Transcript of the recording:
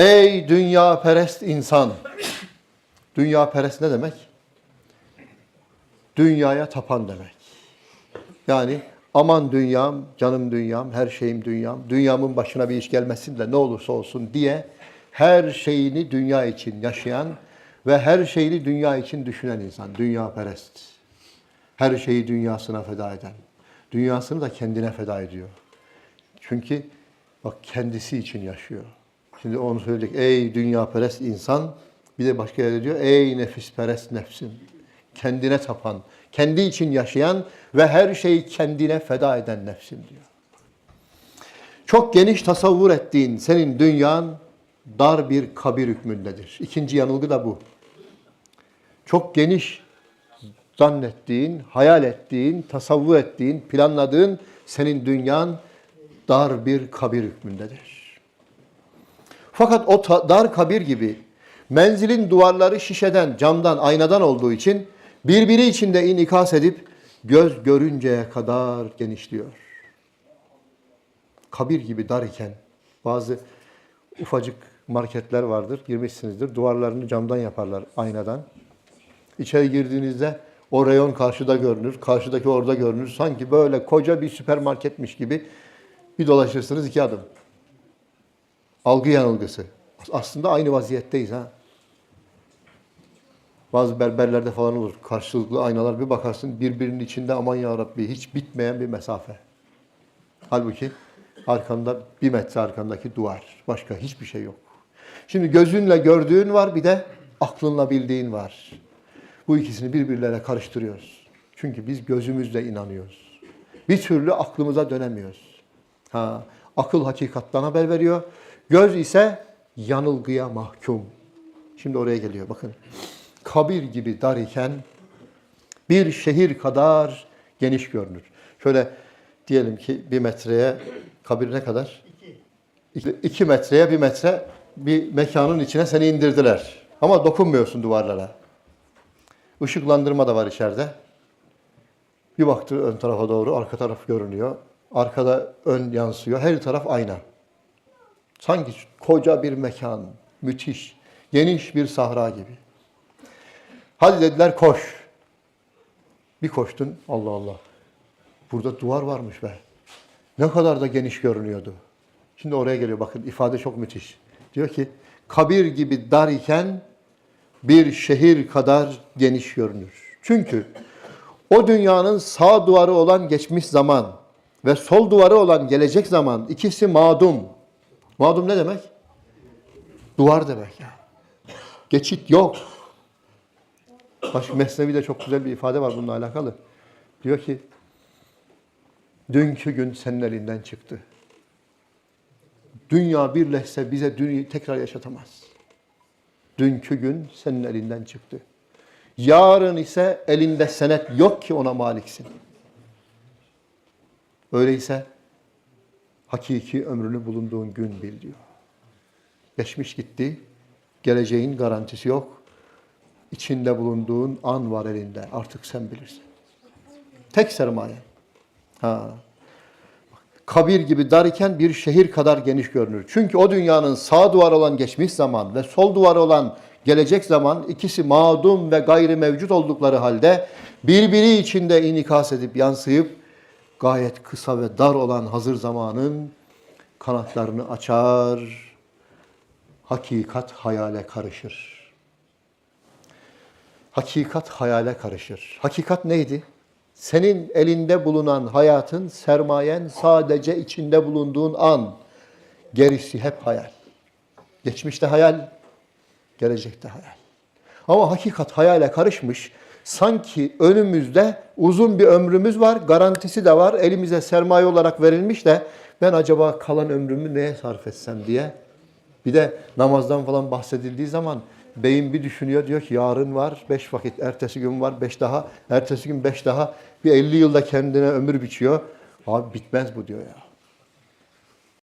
Ey dünya perest insan. Dünya perest ne demek? Dünyaya tapan demek. Yani aman dünyam, canım dünyam, her şeyim dünyam, dünyamın başına bir iş gelmesin de ne olursa olsun diye her şeyini dünya için yaşayan ve her şeyini dünya için düşünen insan, dünya perest. Her şeyi dünyasına feda eden. Dünyasını da kendine feda ediyor. Çünkü bak kendisi için yaşıyor. Şimdi onu söyleyecek. Ey dünya perest insan. Bir de başka yerde diyor. Ey nefis perest nefsim. Kendine tapan, kendi için yaşayan ve her şeyi kendine feda eden nefsim diyor. Çok geniş tasavvur ettiğin senin dünyan dar bir kabir hükmündedir. İkinci yanılgı da bu. Çok geniş zannettiğin, hayal ettiğin, tasavvur ettiğin, planladığın senin dünyan dar bir kabir hükmündedir. Fakat o dar kabir gibi menzilin duvarları şişeden, camdan, aynadan olduğu için birbiri içinde inikas edip göz görünceye kadar genişliyor. Kabir gibi dar iken bazı ufacık marketler vardır, girmişsinizdir. Duvarlarını camdan yaparlar, aynadan. İçeri girdiğinizde o reyon karşıda görünür, karşıdaki orada görünür. Sanki böyle koca bir süpermarketmiş gibi bir dolaşırsınız iki adım. Algı yanılgısı. Aslında aynı vaziyetteyiz ha. Bazı berberlerde falan olur. Karşılıklı aynalar bir bakarsın birbirinin içinde aman ya Rabbi hiç bitmeyen bir mesafe. Halbuki arkanda bir metre arkandaki duvar. Başka hiçbir şey yok. Şimdi gözünle gördüğün var bir de aklınla bildiğin var. Bu ikisini birbirlerine karıştırıyoruz. Çünkü biz gözümüzle inanıyoruz. Bir türlü aklımıza dönemiyoruz. Ha, akıl hakikattan haber veriyor. Göz ise yanılgıya mahkum. Şimdi oraya geliyor bakın. Kabir gibi dar iken bir şehir kadar geniş görünür. Şöyle diyelim ki bir metreye kabir ne kadar? İki. iki metreye bir metre bir mekanın içine seni indirdiler. Ama dokunmuyorsun duvarlara. Işıklandırma da var içeride. Bir baktı ön tarafa doğru, arka taraf görünüyor. Arkada ön yansıyor. Her taraf ayna. Sanki koca bir mekan, müthiş, geniş bir sahra gibi. Hadi dediler koş. Bir koştun, Allah Allah. Burada duvar varmış be. Ne kadar da geniş görünüyordu. Şimdi oraya geliyor bakın ifade çok müthiş. Diyor ki kabir gibi dar iken bir şehir kadar geniş görünür. Çünkü o dünyanın sağ duvarı olan geçmiş zaman ve sol duvarı olan gelecek zaman ikisi madum. Madum ne demek? Duvar demek. Geçit yok. Başka Mesnevi'de çok güzel bir ifade var bununla alakalı. Diyor ki dünkü gün senin elinden çıktı. Dünya birleşse bize dünyayı tekrar yaşatamaz. Dünkü gün senin elinden çıktı. Yarın ise elinde senet yok ki ona maliksin. Öyleyse hakiki ömrünü bulunduğun gün bil diyor. Geçmiş gitti, geleceğin garantisi yok. İçinde bulunduğun an var elinde. Artık sen bilirsin. Tek sermaye. Ha. Kabir gibi dar iken bir şehir kadar geniş görünür. Çünkü o dünyanın sağ duvarı olan geçmiş zaman ve sol duvarı olan gelecek zaman ikisi mağdum ve gayri mevcut oldukları halde birbiri içinde inikas edip yansıyıp gayet kısa ve dar olan hazır zamanın kanatlarını açar, hakikat hayale karışır. Hakikat hayale karışır. Hakikat neydi? Senin elinde bulunan hayatın, sermayen sadece içinde bulunduğun an. Gerisi hep hayal. Geçmişte hayal, gelecekte hayal. Ama hakikat hayale karışmış. Sanki önümüzde uzun bir ömrümüz var, garantisi de var. Elimize sermaye olarak verilmiş de ben acaba kalan ömrümü neye sarf etsem diye. Bir de namazdan falan bahsedildiği zaman beyin bir düşünüyor diyor ki yarın var beş vakit, ertesi gün var beş daha, ertesi gün beş daha. Bir 50 yılda kendine ömür biçiyor. Abi bitmez bu diyor ya.